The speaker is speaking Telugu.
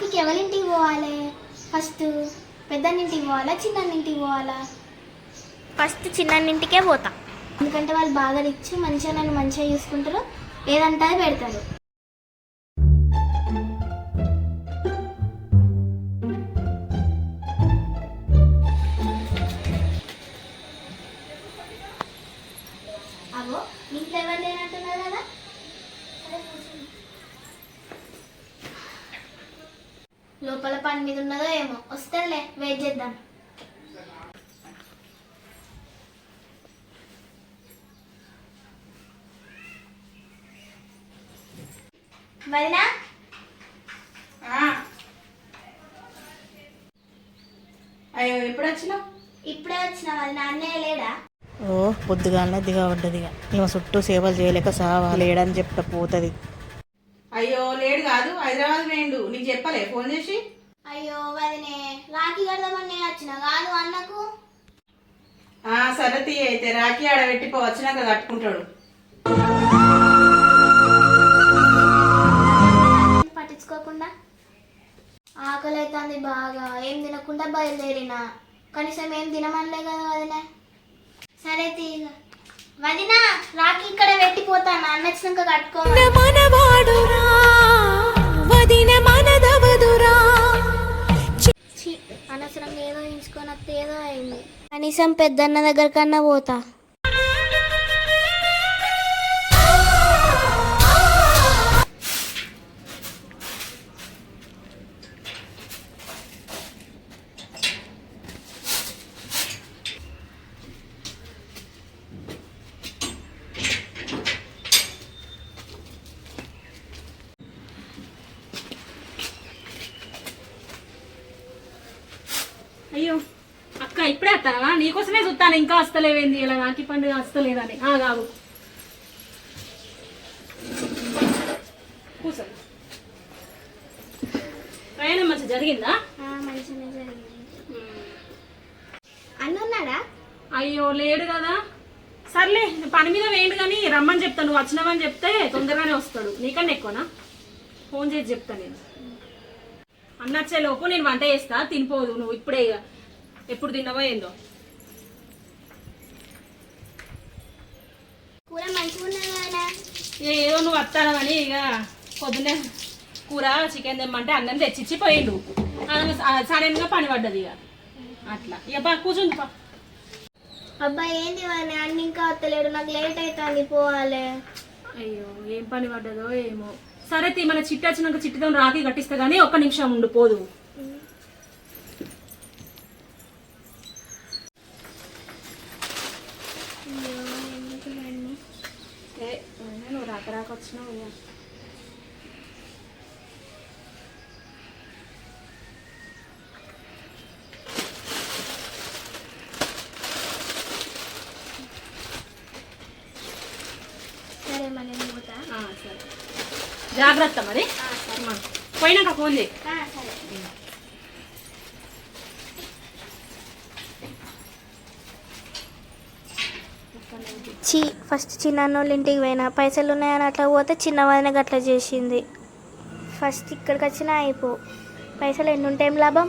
రాఖీకి ఎవరింటికి పోవాలి? ఫస్ట్ పెద్దన్నింటికి పోవాలా చిన్నన్నింటికి పోవాలా? ఫస్ట్ చిన్నింటికే పోతా. ఎందుకంటే వాళ్ళు బాగా రిచ్ మంచిగా నన్ను మంచిగా చూసుకుంటారు. ఏదంటే పెడతారు. అవో ఇంట్లో ఎవరు లేనట్టున్నారు కదా సరే కూర్చోండి. లోపల పని మీద ఉన్నదో ఏమో. వస్తుందిలే వెయిట్ చేద్దాం. వదినా? అయ్యో ఎప్పుడు వచ్చినావు? ఇప్పుడే వచ్చిన వదిన అన్నయ్య లేడా? ఓ పొద్దుగాలనే దిగబడ్డది ఇక ఈమె చుట్టూ సేవలు చేయలేక సావా లేడని చెప్తా పోతుంది. అయ్యో లేడు కాదు హైదరాబాద్ వేయండు నీకు చెప్పలే ఫోన్ చేసి? అయ్యో వదినే రాఖీ కడదామని నేను వచ్చిన కాదు అన్నకు. ఆ సరే తీ అయితే రాఖీ ఆడబెట్టి పో వచ్చినాక కట్టుకుంటాడు. పట్టించుకోకుండా? ఆకలి అవుతుంది బాగా ఏం తినకుండా బయలుదేరిన. కనీసం ఏం తినమనలే కదా వదినే. సరే తీగ వదిన రాఖీ ఇక్కడ పెట్టిపోతాను? అన్న వచ్చినాక కట్టుకోవాలి తీసుకొని వస్తే ఏదో? అయింది కనీసం పెద్దన్న దగ్గర కన్నా పోతా. అయ్యో అక్క ఇప్పుడే వస్తానవా? నీకోసమే చూస్తాను ఇంకా వస్తలేవేంది? ఇలా నాకి పండుగ వస్తలేదని. ఆ కాదు కూర్చో ప్రయాణం మంచి జరిగిందా? మంచిగా జరిగింది. అన్న ఉన్నాడా? అయ్యో లేడు కదా. సర్లే పని మీద వేయండి కానీ రమ్మని చెప్తాను నువ్వు వచ్చినావని చెప్తే తొందరగానే వస్తాడు. నీకన్నా ఎక్కువనా? ఫోన్ చేసి చెప్తా నేను. అన్నచ్చే లోపు నేను వంట చేస్తా తినిపోదు. నువ్వు ఇప్పుడే ఇక ఎప్పుడు తిన్నావో ఏందో. కూర మంచిగా ఏదో నువ్వు వస్తానని ఇక పొద్దున్నే కూర చికెన్ తెమ్మంటే అన్నం తెచ్చిచ్చి పోయిండు. సడన్గా పని పడ్డది ఇక. అట్లా. ఇక బా కూర్చుంది పా. అబ్బాయి ఏంది వాడిని అన్ని ఇంకా వస్తలేడు నాకు లేట్ అవుతుంది పోవాలి. అయ్యో ఏం పని పడ్డదో ఏమో. సరే తీ మన చిట్టి వచ్చినాక చిట్టితో రాగి కట్టిస్తా గానీ ఒక్క నిమిషం ఉండు పోదు. రాక రాక వచ్చినావు ఇక. సరే మరి నేను పోతా ఆ, సరే జాగ్రత్త మరి. పోయినాక ఫోన్ చేయి. చి ఫస్ట్ చిన్నోళ్ళ ఇంటికి పోయినా పైసలు ఉన్నాయని అట్లా పోతే చిన్నవాదిన అట్లా చేసింది. ఫస్ట్ ఇక్కడికి వచ్చినా అయిపో. పైసలు ఎన్ని ఉంటే ఏం లాభం?